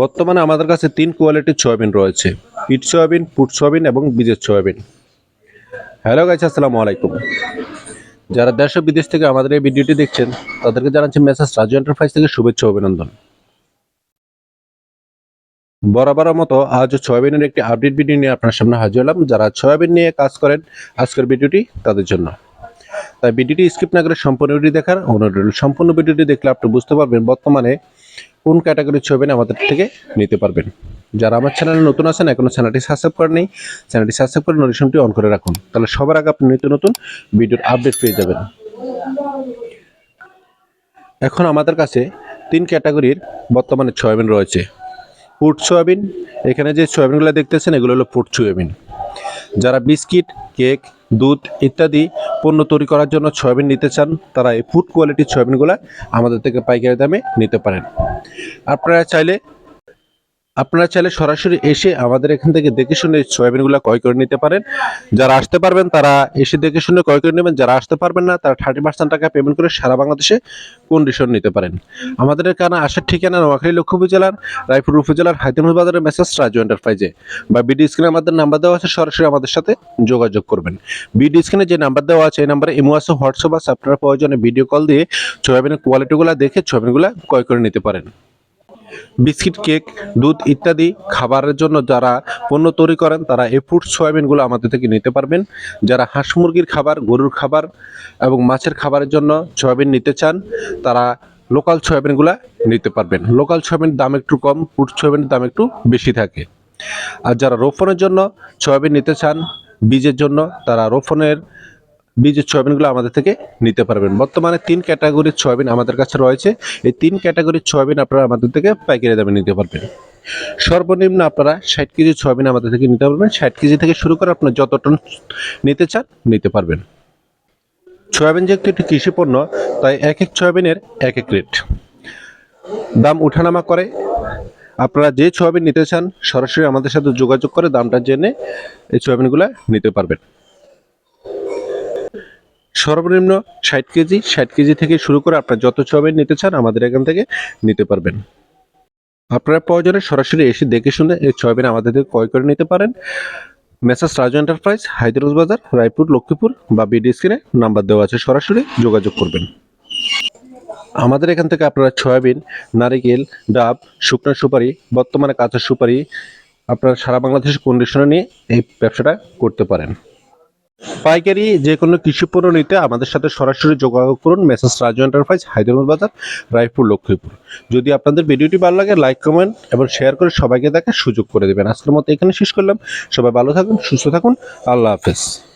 বর্তমানে আমাদের কাছে তিন কোয়ালিটির সয়াবিন রয়েছে পিট সয়াবিন, পুট সয়াবিন এবং বীজের সয়াবিন। হ্যালো গাইস আসসালামু আলাইকুম। যারা দেশ বিদেশ থেকে আমাদের এই ভিডিওটি দেখছেন, তাদেরকে জানাচ্ছি মেসেজ রাজু এন্টারপ্রাইজ থেকে শুভেচ্ছা অভিনন্দন। বরাবরের মতো আজও সয়াবিনের একটি আপডেট ভিডিও নিয়ে আপনার সামনে হাজির হলাম। যারা সয়াবিন নিয়ে কাজ করেন, আজকের ভিডিওটি তাদের জন্য। তাই ভিডিওটি স্কিপ না করে সম্পূর্ণ ভিডিও দেখার অনুরোধ সম্পূর্ণ ভিডিওটি দেখলে আপনি বুঝতে পারবেন, বর্তমানে কোন ক্যাটাগরির সয়াবিন আমাদের থেকে নিতে পারবেন? যারা আমার চ্যানেলে নতুন আছেন, এখনও চ্যানেলটি সাবস্ক্রাইব করেন নেই চ্যানেলটি সাবস্ক্রাইব করে নোটিফিকেশনটি অন করে রাখুন। তাহলে সবার আগে আপনি নিত্য নতুন ভিডিওর আপডেট পেয়ে যাবেন। এখন আমাদের কাছে তিন ক্যাটাগরির বর্তমানে সয়াবিন রয়েছে। ফুড সয়াবিন, এখানে যে সয়াবিনগুলো দেখতেছেন, এগুলো হলো ফুড সয়াবিন। যারা বিস্কিট, কেক দুধ ইত্যাদি পণ্য তৈরি করার জন্য সয়াবিন নিতে চান, তারা এই ফুড কোয়ালিটির সয়াবিনগুলো আমাদের থেকে পাইকারি দামে নিতে পারেন। আপনারা চাইলে আপনারা চাইলে সরাসরি এসে আমাদের এখান থেকে দেখে শুনে সয়াবিনগুলো ক্রয় করে নিতে পারেন। যারা আসতে পারবেন, তারা এসে দেখে শুনে ক্রয় করে নেবেন। যারা আসতে পারবেন না, তারা থার্টি পার্সেন্ট টাকা পেমেন্ট করে সারা বাংলাদেশে কন্ডিশন নিতে পারেন। আমাদের এখানে আসার ঠিকানা নোয়াখালী লক্ষ্মীপুর জেলার, রায়পুর উপজেলার হাইতেমুল বাজারের মেসেজ রাজু এন্টারপ্রাইজে বা বিডি স্ক্রিনে আমাদের নাম্বার দেওয়া আছে, সরাসরি আমাদের সাথে যোগাযোগ করবেন। বিডি স্ক্রিনে যে নাম্বার দেওয়া আছে, এই নাম্বারে ইমো আছে, হোয়াটসঅ্যাপ আছে। আপনারা প্রয়োজনে ভিডিও কল দিয়ে সয়াবিনের কোয়ালিটিগুলো দেখে সয়াবিনগুলো ক্রয় করে নিতে পারেন। বিস্কিট, কেক, দুধ ইত্যাদি খাবারের জন্য যারা পণ্য তৈরি করেন, তারা এই ফুড সয়াবিনগুলো আমাদের থেকে নিতে পারবেন। যারা হাঁস মুরগির খাবার, গরুর খাবার এবং মাছের খাবারের জন্য সয়াবিন নিতে চান, তারা লোকাল সয়াবিনগুলো নিতে পারবেন। লোকাল সয়াবিনের দাম একটু কম ফুড সয়াবিনের দাম একটু বেশি থাকে। আর যারা রোপণের জন্য সয়াবিন নিতে চান, বীজের জন্য, তারা রোফনের বীজের সয়াবিনগুলো আমাদের থেকে নিতে পারবেন। বর্তমানে তিন ক্যাটাগরির সয়াবিন আমাদের কাছে রয়েছে। এই তিন ক্যাটাগরির সয়াবিন আপনারা আমাদের থেকে পাইকারি দামে নিতে পারবেন। সর্বনিম্ন আপনারা ষাট কেজি সয়াবিন আমাদের থেকে নিতে পারবেন। ষাট কেজি থেকে শুরু করে আপনার যত টন নিতে চান নিতে পারবেন। সয়াবিন যেহেতু একটি কৃষি পণ্য, তাই এক এক সয়াবিনের এক এক রেট। দাম উঠানামা করে। আপনারা যে সয়াবিন নিতে চান, সরাসরি আমাদের সাথে যোগাযোগ করে দামটা জেনে এই সয়াবিনগুলো নিতে পারবেন। সর্বনিম্ন ষাট কেজি ষাট কেজি থেকে শুরু করে আপনার যত সয়াবিন নিতে চান আমাদের এখান থেকে নিতে পারবেন। আপনারা প্রয়োজনে সরাসরি এসে দেখে শুনে এই সয়াবিন আমাদের থেকে ক্রয় করে নিতে পারেন। মেসাস রাজু এন্টারপ্রাইজ, হায়দ্রাবাদ বাজার, রায়পুর, লক্ষ্মীপুর বা বিডি স্ক্রিনে নাম্বার দেওয়া আছে, সরাসরি যোগাযোগ করবেন। আমাদের এখান থেকে আপনারা সয়াবিন নারিকেল, ডাব, শুকনো সুপারি, বর্তমানে কাঁচা সুপারি আপনারা সারা বাংলাদেশের কন্ডিশনে নিয়ে এই ব্যবসাটা করতে পারেন। পাইকারি যে কোনো কৃষি পণ্য নিতে আমাদের সাথে সরাসরি যোগাযোগ করুন মেসেজ রাজু এন্টারপ্রাইজ, হায়দ্রাবাদ বাজার, রায়পুর, লক্ষ্মীপুর। যদি আপনাদের ভিডিওটি ভালো লাগে, লাইক, কমেন্ট এবং শেয়ার করে সবাইকে দেখার সুযোগ করে দেবেন। আজকের মতো এখানে শেষ করলাম। সবাই ভালো থাকুন, সুস্থ থাকুন। আল্লাহ হাফেজ।